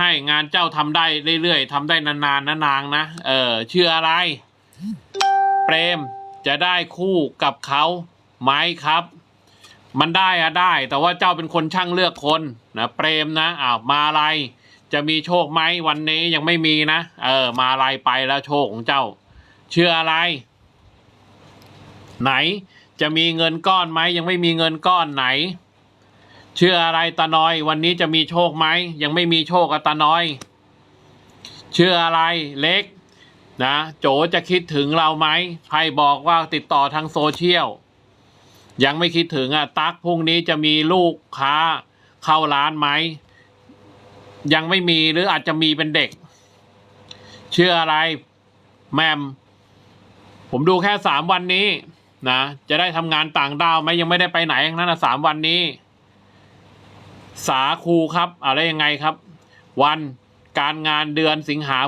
ให้งานเจ้าทำได้เรื่อยๆทำได้นานๆนะนางนะเออชื่ออะไร เปรมจะได้คู่กับเขาไหมครับ มันได้อะได้ แต่ว่าเจ้าเป็นคนช่างเลือกคนนะเปรมนะอ้าวมาอะไร จะมีโชคไหมวันนี้ยังไม่มีนะเออ มาอะไรไปแล้วโชคของเจ้า เชื่ออะไร ไหน จะมีเงินก้อนไหมยังไม่มีเงินก้อนไหน เชื่ออะไรตาน้อย วันนี้จะมีโชคไหมยังไม่มีโชคกับตาน้อย เชื่ออะไรเล็ก นะ โจจะคิดถึงเราไหมใครบอกว่าติดต่อทางโซเชียลยังไม่คิดถึงอะตักพรุ่งนี้จะมีลูกค้าเข้าร้านไหมยังไม่มีหรืออาจจะมีเป็นเด็ก เชื่ออะไร แมม ผมดูแค่สามวันนี้นะจะได้ทำงานต่างดาวไหมยังไม่ได้ไปไหนทั้งนั้นนะสามวันนี้ สาคูครับอะไรยังไงครับ วันการงานเดือนสิงหา